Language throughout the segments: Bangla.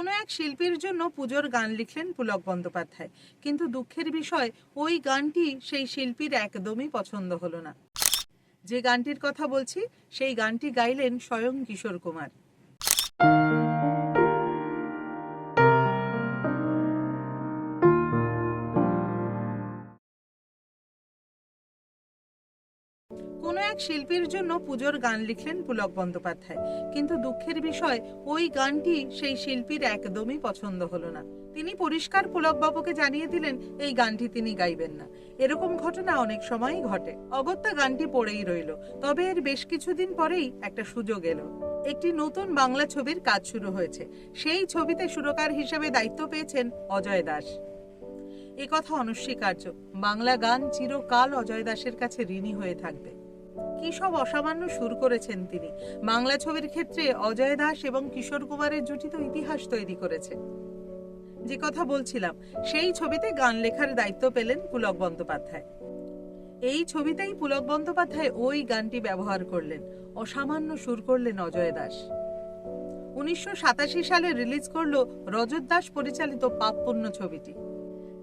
কোনো এক শিল্পীর জন্য পুজোর গান লিখলেন পুলক বন্দ্যোপাধ্যায়। কিন্তু দুঃখের বিষয়, ওই গানটি সেই শিল্পীর একদমই পছন্দ হলো না। যে গানটির কথা বলছি, সেই গানটি গাইলেন স্বয়ং কিশোর কুমার। কোনো এক শিল্পীর জন্য পুজোর গান লিখলেন পুলক বন্দ্যোপাধ্যায়। কিন্তু দুঃখের বিষয়, ওই গানটি সেই শিল্পীর একদমই পছন্দ হলো না। তিনি পরিষ্কার পুলকবাবুকে জানিয়ে দিলেন, এই গানটি তিনি গাইবেন না। এরকম ঘটনা অনেক সময়ই ঘটে। অগত্যা গানটি পড়েই রইল। তবে এর বেশ কিছুদিন পরেই একটা সুযোগ এলো। একটি নতুন বাংলা ছবির কাজ শুরু হয়েছে। সেই ছবিতে সুরকার হিসেবে দায়িত্ব পেয়েছেন অজয় দাস। কথা অনস্বীকার্য। বাংলা গান চিরকাল অজয় দাসের কাছে ঋণী হয়ে থাকবে। কি সব অসামান্য সুর করেছেন তিনি। বাংলা ছবির ক্ষেত্রে অজয় দাস এবং কিশোর কুমারের জুটি তো ইতিহাস তৈরি করেছে যে কথা বলছিলাম, সেই ছবিতে গান লেখার দায়িত্ব পেলেন পুলক বন্দ্যোপাধ্যায়। এই ছবিতেই পুলক বন্দ্যোপাধ্যায় ওই গানটি ব্যবহার করলেন। অসামান্য সুর করলেন অজয় দাস। উনিশশো সাতাশি সালে রিলিজ করল রজত দাস পরিচালিত পাপপুণ্য ছবিটি।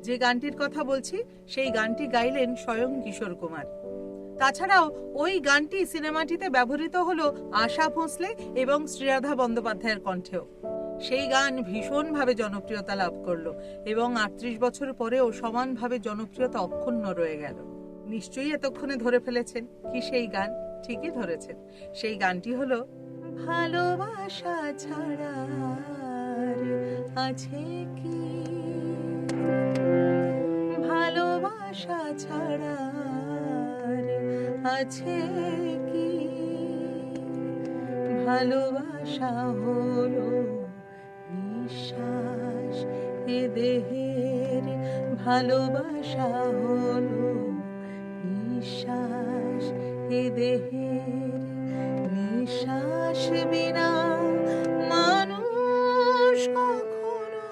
যে গানটির কথা বলছি, সেই গানটি গাইলেন স্বয়ং কিশোর কুমার। তাছাড়াও ওই গানটি সিনেমাটিতে ব্যবহৃত হলো আশা ভোঁসলে এবং শ্রীরাধা বন্দ্যোপাধ্যায়ের কণ্ঠেও। সেই গান ভীষণভাবে জনপ্রিয়তা লাভ করল এবং আটত্রিশ বছর পরেও সমানভাবে জনপ্রিয়তা অক্ষুণ্ণ রয়ে গেল। নিশ্চয়ই এতক্ষণে ধরে ফেলেছেন কি সেই গান? ঠিকই ধরেছেন। সেই গানটি হলো, ভালোবাসা ছাড়া আছে কি? ভালোবাসা ছাড়া আছে কি? ভালোবাসা হলো নিঃশ্বাস, এ দেহের ভালোবাসা হলো নিঃশ্বাস, এ দেহের নিঃশ্বাস বিনা মানুষ কখনো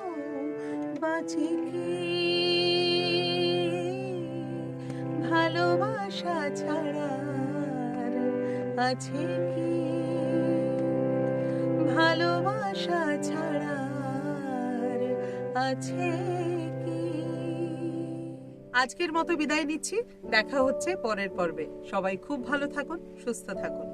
বাঁচে কি? ভালোবাসা ছাড়া আছে কি? ভালোবাসা ছাড়া আছে কি? আজকের মতো বিদায় নিচ্ছি। দেখা হচ্ছে পরের পর্বে। সবাই খুব ভালো থাকুন, সুস্থ থাকুন।